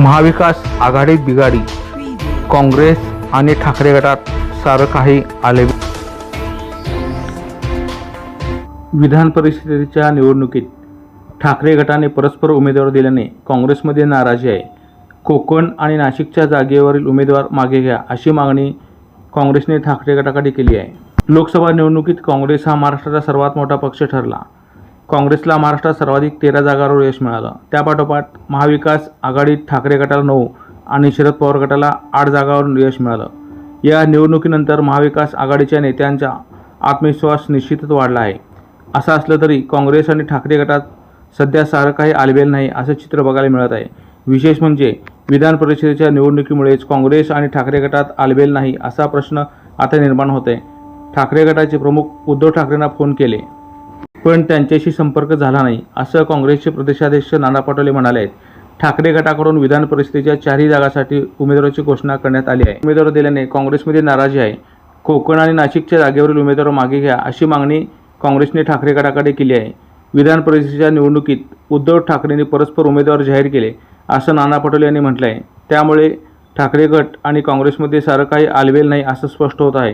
महाविकास आघाडीत बिघाडी काँग्रेस आणि ठाकरे गटात सारं काही आले विधान परिषदेच्या निवडणुकीत ठाकरे गटाने परस्पर उमेदवार दिल्याने काँग्रेसमध्ये नाराजी आहे. कोकण आणि नाशिकच्या जागेवरील उमेदवार मागे घ्या अशी मागणी काँग्रेसने ठाकरे गटाकडे केली आहे. लोकसभा निवडणुकीत काँग्रेस हा महाराष्ट्राचा सर्वात मोठा पक्ष ठरला. काँग्रेसला महाराष्ट्रात सर्वाधिक तेरा जागांवर यश मिळालं. त्यापाठोपाठ महाविकास आघाडीत ठाकरे गटाला नऊ आणि शरद पवार गटाला आठ जागांवर यश मिळालं. या निवडणुकीनंतर महाविकास आघाडीच्या नेत्यांचा आत्मविश्वास निश्चितच वाढला आहे. असं असलं तरी काँग्रेस आणि ठाकरे गटात सध्या सारं काही आलबेल नाही असं चित्र बघायला मिळत आहे. विशेष म्हणजे विधान परिषदेच्या निवडणुकीमुळेच काँग्रेस आणि ठाकरे गटात आलबेल नाही असा प्रश्न आता निर्माण होत आहे ठाकरे गटाचे प्रमुख उद्धव ठाकरेंना फोन केले. पण त्यांच्याशी संपर्क झाला नाही असं काँग्रेसचे प्रदेशाध्यक्ष नाना पटोले म्हणाले आहेत. ठाकरे गटाकडून विधान परिषदेच्या चारही जागासाठी उमेदवाराची घोषणा करण्यात आली आहे. उमेदवार दिल्याने काँग्रेसमध्ये नाराजी आहे. कोकण आणि नाशिकच्या जागेवरील उमेदवार मागे घ्या अशी मागणी काँग्रेसने ठाकरे गटाकडे केली आहे. विधान परिषदेच्या निवडणुकीत उद्धव ठाकरेंनी परस्पर उमेदवार जाहीर केले असं नाना पटोले यांनी म्हटलं आहे त्यामुळे ठाकरे गट आणि काँग्रेसमध्ये सारं काही आलवेल नाही असं स्पष्ट होत आहे.